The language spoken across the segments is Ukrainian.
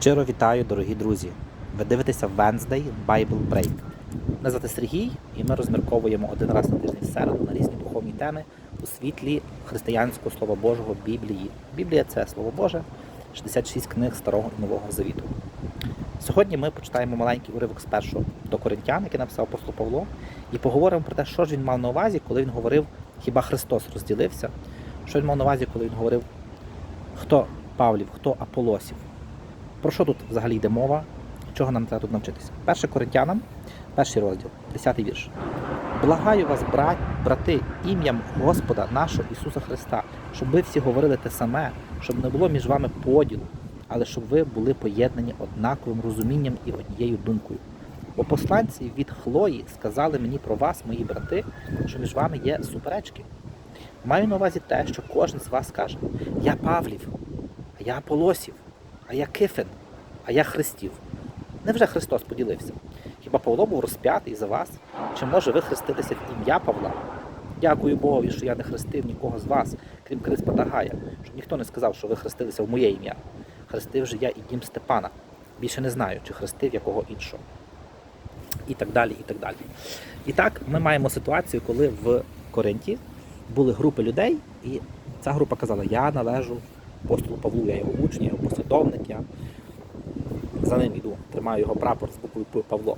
Щиро вітаю, дорогі друзі! Ви дивитеся Wednesday Bible Break. Мене звати Сергій, і ми розмірковуємо один раз на тиждень в середу на різні духовні теми у світлі християнського Слова Божого Біблії. Біблія це Слово Боже, 66 книг Старого і Нового Завіту. Сьогодні ми почитаємо маленький уривок з першого до Коринтян, який написав апостол Павло, і поговоримо про те, що ж він мав на увазі, коли він говорив, хіба Христос розділився, що він мав на увазі, коли він говорив, хто Павлів, хто Аполосів. Про що тут взагалі йде мова? Чого нам треба тут навчитися? Перше Коринтянам, перший розділ, 10 вірш. Благаю вас, брат, брати, ім'ям Господа нашого Ісуса Христа, щоб ви всі говорили те саме, щоб не було між вами поділу, але щоб ви були поєднані однаковим розумінням і однією думкою. Бо посланці від Хлої сказали мені про вас, мої брати, що між вами є суперечки. Маю на увазі те, що кожен з вас каже: Я Павлів, а я Аполосів, а я Кифен, а я Христів. Невже Христос поділився? Хіба Павло був розп'ятий за вас? Чи може ви хреститися в ім'я Павла? Дякую Богові, що я не хрестив нікого з вас, крім Криспа та Гая, щоб ніхто не сказав, що ви хрестилися в моє ім'я. Хрестив же я і дім Степана. Більше не знаю, чи хрестив якого іншого. І так далі, і так далі. І так, ми маємо ситуацію, коли в Коринті були групи людей, і ця група казала: Я належу апостолу Павлу, я його учень, я його послідовник, я за ним іду, тримаю його прапор з буквою П Павло.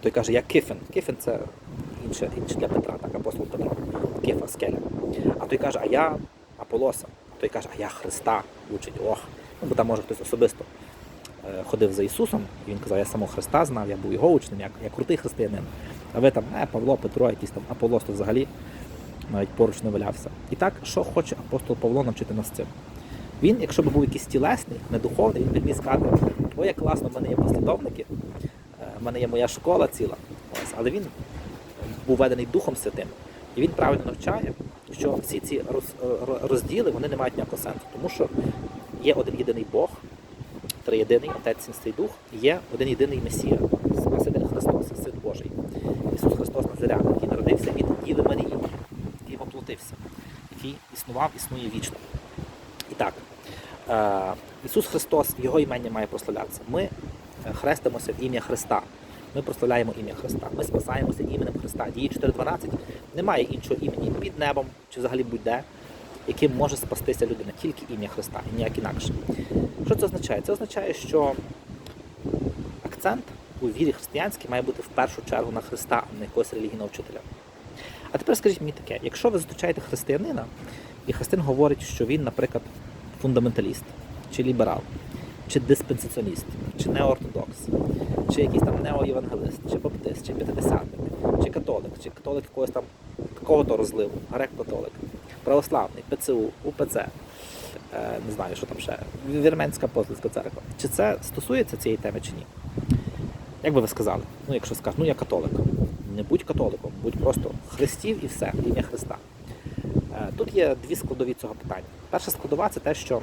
Той каже, я Кифен. Кифен це інше, інше для Петра, так, апостол Петро. Кифа, скеля. А той каже, а я Аполоса. Той каже, а я Христа учить. Ох. Ну, бо там може хтось особисто е, ходив за Ісусом, і він казав, я самого Христа знав, я був його учнем, я, я крутий християнин. А ви там, е, Павло, Петро, якийсь там Аполос, то взагалі навіть поруч не валявся. І так, що хоче апостол Павло навчити нас цим? Він, якщо б був якийсь тілесний, не духовний, він міг сказати, ой, як класно, в мене є послідовники, е, в мене є моя школа ціла. Ось. Але він був ведений Духом Святим. І він правильно навчає, що всі ці роз- розділи вони не мають ніякого сенсу, тому що є один єдиний Бог, триєдиний Отець Святий Дух, і є один єдиний Месія, Спаситель Христос, Син Божий, Ісус Христос Назарян, який народився від Діви Марії, який який існував, існує вічно. І так, е, Ісус Христос, Його імення має прославлятися. Ми е, хрестимося в ім'я Христа. Ми прославляємо ім'я Христа. Ми спасаємося іменем Христа. Дії 4.12. Немає іншого імені під небом чи взагалі будь-де, яким може спастися людина, тільки ім'я Христа і ніяк інакше. Що це означає? Це означає, що акцент у вірі християнській має бути в першу чергу на Христа, а не якогось релігійного вчителя. А тепер скажіть мені таке: якщо ви зустрічаєте християнина, і християн говорить, що він, наприклад, фундаменталіст, чи ліберал, чи диспенсаціоніст, чи неортодокс, чи якийсь там неоєвангелист, чи баптист, чи п'ятидесятник, чи католик, чи католик якогось там такого-то розливу, грек-католик, православний, ПЦУ, УПЦ, е, не знаю, що там ще, Вірменська апостольська церква. Чи це стосується цієї теми чи ні? Як би ви сказали? Ну, якщо скажуть, ну я католик. Не будь католиком, будь просто хрестів і все, ім'я Христа. Е, Тут є дві складові цього питання. Перша складова це те, що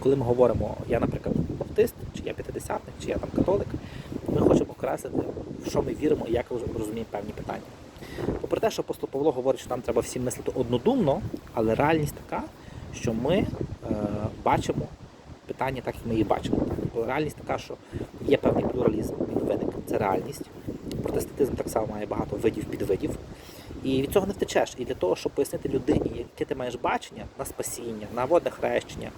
коли ми говоримо, я, наприклад, баптист, чи я п'ятидесятник, чи я там католик, ми хочемо окреслити, в що ми віримо і як розуміємо певні питання. Попри те, що апостол Павло говорить, що нам треба всім мислити однодумно, але реальність така, що ми е, бачимо питання так, як ми їх бачимо. Реальність така, що є певний плюралізм, він виник, це реальність. Протестантизм так само має багато видів підвидів. І від цього не втечеш. І для того, щоб пояснити людині, яке ти маєш бачення на спасіння, на водне хрещення,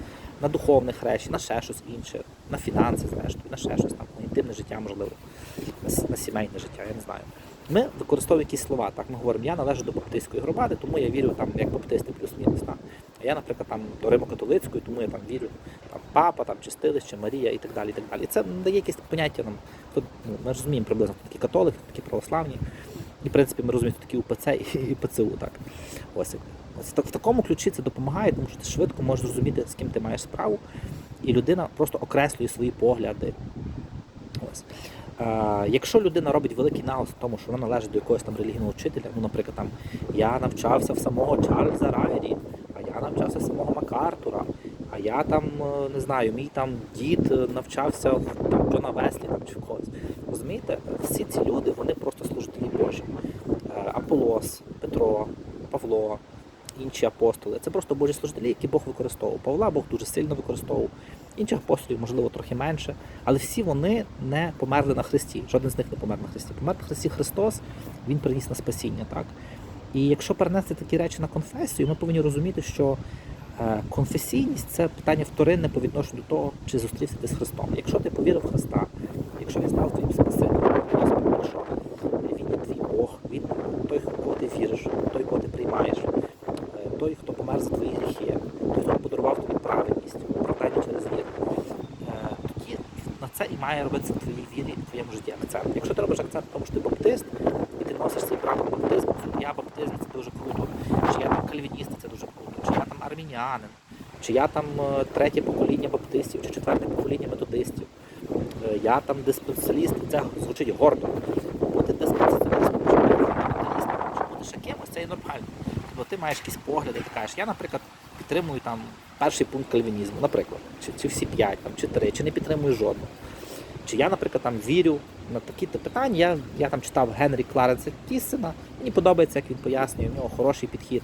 на духовне хрещення, на ще щось інше, на фінанси, зрештою, на ще щось там, на інтимне життя, можливо, на, сімейне життя, я не знаю. Ми використовуємо якісь слова. Так, ми говоримо, я належу до баптистської громади, тому я вірю там, як баптисти плюс-мінус. А я, наприклад, там до Римо-католицької, тому я там вірю, там папа, там чистилище, Марія і так далі. І так далі. І це дає якісь поняття нам. Хто, ну, ми розуміємо приблизно, хто такі католики, хто такі православні. І, в принципі, ми розуміємо, хто такі УПЦ і, ПЦУ. Так. Ось. Ось в такому ключі це допомагає, тому що ти швидко можеш зрозуміти, з ким ти маєш справу, і людина просто окреслює свої погляди. Ось. Якщо людина робить великий наголос в тому, що вона належить до якогось там релігійного вчителя, ну, наприклад, там я навчався в самого Чарльза Райрі, а я навчався в самого Макартура, а я там е, не знаю, мій там дід е, навчався там, Джона Веслі там, чи в когось. Розумієте, всі ці люди вони просто служителі Божі. Е, Аполос, Петро, Павло, інші апостоли. Це просто Божі служителі, які Бог використовував. Павла Бог дуже сильно використовував. інших апостолів, можливо, трохи менше, але всі вони не померли на Христі. Жоден з них не помер на Христі. Помер на Христі Христос, Він приніс на спасіння. Так? І якщо перенести такі речі на конфесію, ми повинні розуміти, що конфесійність це питання вторинне по відношенню до того, чи зустрівся ти з Христом. Якщо ти повірив в Христа, якщо він став твоїм спасителем, якщо він є твій Бог, він той, кого ти віриш, той, кого ти приймаєш, е, той, хто помер за твої гріхи, той, хто подарував тобі праведність, оправдання через віру. Е, Тоді на це і має робитися в твоїй вірі, в твоєму житті акцент. Якщо ти робиш акцент, тому що ти баптист, і ти носиш цей прапор баптизму, я баптизм, це дуже круто, чи я там кальвініст, це дуже круто, там чи я там е, третє покоління баптистів, чи четверте покоління методистів, Е, я там диспенсаліст, і це звучить гордо. Бути диспенсалістом, чи бути чи бути ще кимось, це є нормально. Тобто ти маєш якісь погляди, ти кажеш, я, наприклад, підтримую там перший пункт кальвінізму, наприклад, чи, чи всі п'ять, чи три, чи не підтримую жодного. Чи я, наприклад, там вірю на такі-то питання. Я, я там читав Генрі Кларенса Тіссена, мені подобається, як він пояснює, в нього хороший підхід.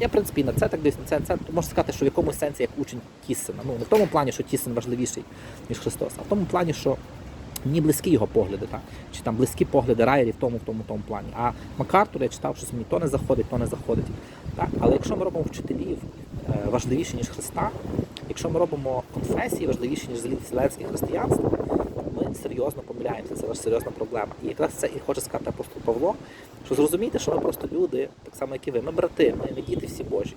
Я, в принципі, на це так дивлюсь, це, це можна сказати, що в якомусь сенсі як учень Тіссена. Ну, не в тому плані, що Тіссен важливіший, ніж Христос, а в тому плані, що мені близькі його погляди, так? чи там близькі погляди Райері в тому, в тому, в тому плані. А Макартур я читав, що мені то не заходить, то не заходить. Так? Але якщо ми робимо вчителів е, важливіші, ніж Христа, якщо ми робимо конфесії важливіші, ніж вселенське християнство, серйозно помиляємося, це серйозна проблема. І якраз це і хоче сказати апостол Павло, що зрозумійте, що ми просто люди, так само, як і ви. Ми брати, ми не діти всі Божі.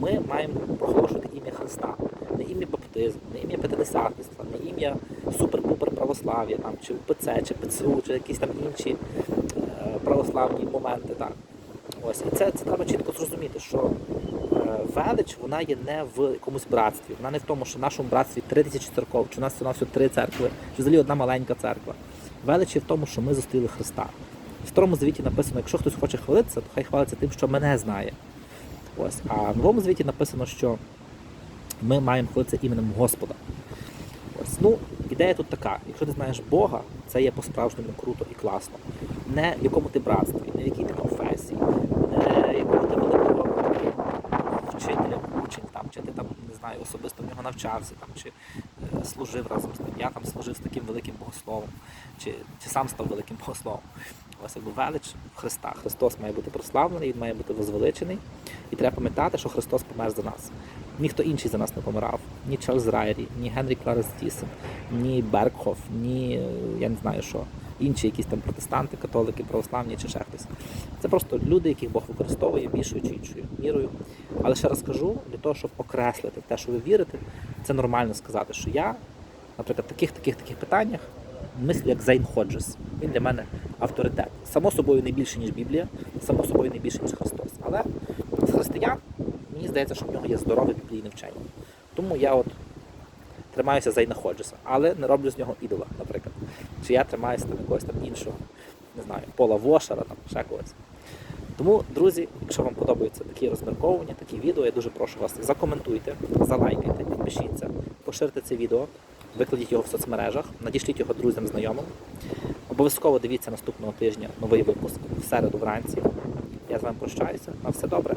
Ми маємо проголошувати ім'я Христа, не ім'я баптизму, не ім'я п'ятидесятництва, не ім'я супер-пупер православ'я, там, чи УПЦ, чи ПЦУ, чи якісь там інші е, православні моменти. Так. Ось. І це, це треба чітко зрозуміти, що велич вона є не в якомусь братстві. Вона не в тому, що в нашому братстві три тисячі церков, чи у нас всього три церкви, чи взагалі одна маленька церква. Велич є в тому, що ми зустріли Христа. В старому звіті написано, якщо хтось хоче хвалитися, то хай хвалиться тим, що мене знає. Ось. А в новому звіті написано, що ми маємо хвалитися іменем Господа. Ось. Ну, ідея тут така: якщо ти знаєш Бога, це є по-справжньому круто і класно. Не в якому ти братстві, не в якій ти конфесії, не якого ти великого вчителя, учень, там, чи ти там, не знаю, особисто в нього навчався, там, чи е, служив разом з ним. Я там служив з таким великим богословом, чи, чи сам став великим богословом. Ось якби велич Христа. Христос має бути прославлений, він має бути возвеличений. І треба пам'ятати, що Христос помер за нас. Ніхто інший за нас не помирав. Ні Чарльз Райрі, ні Генрі Кларес Тісен, ні Бергхоф, ні е, я не знаю що, інші якісь там протестанти, католики, православні чи ще хтось. Це просто люди, яких Бог використовує більшою чи іншою мірою. Але ще раз кажу, для того, щоб окреслити те, що ви вірите, це нормально сказати, що я, наприклад, в таких, таких, таких питаннях мислю як Зейн Ходжес. Він для мене авторитет. Само собою не більше, ніж Біблія, само собою не більше, ніж Христос. Але з християн мені здається, що в нього є здорове біблійне вчення. Тому я от тримаюся Зейна Ходжеса, але не роблю з нього ідола, наприклад. Чи я тримаюся там якогось там іншого, не знаю, Пола Вошера, там ще когось. Тому, друзі, якщо вам подобаються такі розмірковування, такі відео, я дуже прошу вас закоментуйте, залайкайте, підпишіться, поширте це відео, викладіть його в соцмережах, надішліть його друзям, знайомим. Обов'язково дивіться наступного тижня новий випуск в середу вранці. Я з вами прощаюся. На все добре.